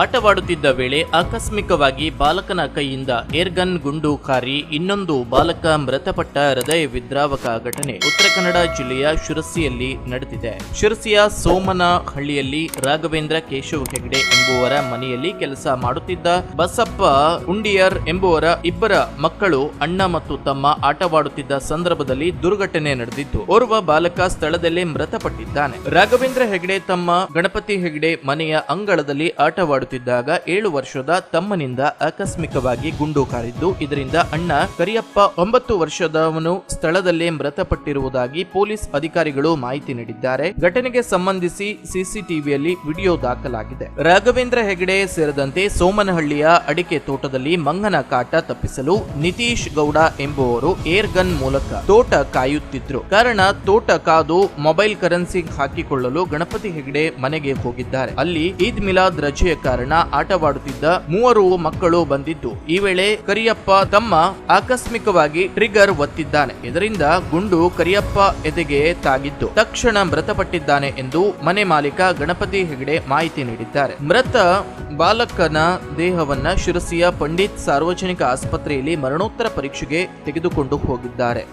ಆಟವಾಡುತ್ತಿದ್ದ ವೇಳೆ ಆಕಸ್ಮಿಕವಾಗಿ ಬಾಲಕನ ಕೈಯಿಂದ ಏರ್ಗನ್ ಗುಂಡು ಕಾರಿ ಇನ್ನೊಂದು ಬಾಲಕ ಮೃತಪಟ್ಟ ಹೃದಯ ವಿದ್ರಾವಕ ಘಟನೆ ಉತ್ತರ ಕನ್ನಡ ಜಿಲ್ಲೆಯ ಶಿರಸಿಯಲ್ಲಿ ನಡೆದಿದೆ. ಶಿರಸಿಯ ಸೋಮನಹಳ್ಳಿಯಲ್ಲಿ ರಾಘವೇಂದ್ರ ಕೇಶವ ಹೆಗಡೆ ಎಂಬುವರ ಮನೆಯಲ್ಲಿ ಕೆಲಸ ಮಾಡುತ್ತಿದ್ದ ಬಸಪ್ಪ ಉಂಡಿಯರ್ ಎಂಬುವರ ಇಬ್ಬರ ಮಕ್ಕಳು ಅಣ್ಣ ಮತ್ತು ತಮ್ಮ ಆಟವಾಡುತ್ತಿದ್ದ ಸಂದರ್ಭದಲ್ಲಿ ದುರ್ಘಟನೆ ನಡೆದಿದ್ದು, ಓರ್ವ ಬಾಲಕ ಸ್ಥಳದಲ್ಲೇ ಮೃತಪಟ್ಟಿದ್ದಾನೆ. ರಾಘವೇಂದ್ರ ಹೆಗಡೆ ತಮ್ಮ ಗಣಪತಿ ಹೆಗಡೆ ಮನೆಯ ಅಂಗಳದಲ್ಲಿ ಆಟವಾಡುತ್ತಿದ್ದಾಗ ಏಳು ವರ್ಷದ ತಮ್ಮನಿಂದ ಆಕಸ್ಮಿಕವಾಗಿ ಗುಂಡು ಕಾರಿದ್ದು, ಇದರಿಂದ ಅಣ್ಣ ಕರಿಯಪ್ಪ ಒಂಬತ್ತು ವರ್ಷದವನು ಸ್ಥಳದಲ್ಲೇ ಮೃತಪಟ್ಟಿರುವುದಾಗಿ ಪೊಲೀಸ್ ಅಧಿಕಾರಿಗಳು ಮಾಹಿತಿ ನೀಡಿದ್ದಾರೆ. ಘಟನೆಗೆ ಸಂಬಂಧಿಸಿ ಸಿಸಿಟಿವಿಯಲ್ಲಿ ವಿಡಿಯೋ ದಾಖಲಾಗಿದೆ. ರಾಘವೇಂದ್ರ ಹೆಗಡೆ ಸೇರಿದಂತೆ ಸೋಮನಹಳ್ಳಿಯ ಅಡಿಕೆ ತೋಟದಲ್ಲಿ ಮಂಗನ ಕಾಟ ತಪ್ಪಿಸಲು ನಿತೀಶ್ ಗೌಡ ಎಂಬುವರು ಏರ್ ಗನ್ ಮೂಲಕ ತೋಟ ಕಾಯುತ್ತಿದ್ರು. ಕಾರಣ, ತೋಟ ಕಾದು ಮೊಬೈಲ್ ಕರೆನ್ಸಿ ಹಾಕಿಕೊಳ್ಳಲು ಗಣಪತಿ ಹೆಗಡೆ ಮನೆಗೆ ಹೋಗಿದ್ದಾರೆ. ಅಲ್ಲಿ ಈದ್ ಮಿಲಾದ್ ರಜೆಯ ಕಾರಣ ಆಟವಾಡುತ್ತಿದ್ದ ಮೂವರು ಮಕ್ಕಳು ಬಂದಿದ್ದು. ಈ ವೇಳೆ ಕರಿಯಪ್ಪ ತಮ್ಮ ಆಕಸ್ಮಿಕವಾಗಿ ಟ್ರಿಗರ್ ಒತ್ತಿದ್ದಾನೆ. ಇದರಿಂದ ಗುಂಡು ಕರಿಯಪ್ಪ ಎದೆಗೆ ತಾಗಿದ್ದು. ತಕ್ಷಣ ಮೃತಪಟ್ಟಿದ್ದಾನೆ ಎಂದು ಮನೆ ಮಾಲೀಕ ಗಣಪತಿ ಹೆಗಡೆ ಮಾಹಿತಿ ನೀಡಿದ್ದಾರೆ. ಮೃತ ಬಾಲಕನ ದೇಹವನ್ನ ಶಿರಸಿಯ ಪಂಡಿತ್ ಸಾರ್ವಜನಿಕ ಆಸ್ಪತ್ರೆಯಲ್ಲಿ ಮರಣೋತ್ತರ ಪರೀಕ್ಷೆಗೆ ತೆಗೆದುಕೊಂಡು ಹೋಗಿದ್ದಾರೆ.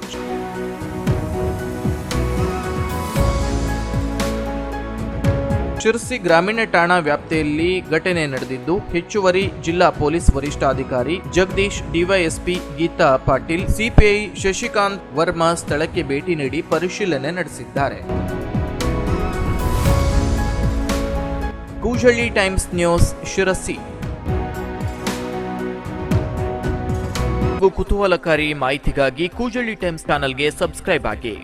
ಶಿರಸಿ ಗ್ರಾಮೀಣ ಠಾಣಾ ವ್ಯಾಪ್ತಿಯಲ್ಲಿ ಘಟನೆ ನಡೆದಿದ್ದು, ಹೆಚ್ಚುವರಿ ಜಿಲ್ಲಾ ಪೊಲೀಸ್ ವರಿಷ್ಠಾಧಿಕಾರಿ ಜಗದೀಶ್, ಡಿವೈಎಸ್ಪಿ ಗೀತಾ ಪಾಟೀಲ್, ಸಿಪಿಐ ಶಶಿಕಾಂತ್ ವರ್ಮಾ ಸ್ಥಳಕ್ಕೆ ಭೇಟಿ ನೀಡಿ ಪರಿಶೀಲನೆ ನಡೆಸಿದ್ದಾರೆ. Koojalli Times News, Sirsi. ಕುತೂಹಲಕಾರಿ ಮಾಹಿತಿಗಾಗಿ ಕೂಜಳ್ಳಿ ಟೈಮ್ಸ್ ಚಾನಲ್ಗೆ ಸಬ್ಸ್ಕ್ರೈಬ್ ಆಗಿ.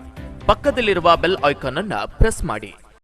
ಪಕ್ಕದಲ್ಲಿರುವ ಬೆಲ್ ಐಕಾನ್ ಅನ್ನು ಪ್ರೆಸ್ ಮಾಡಿ.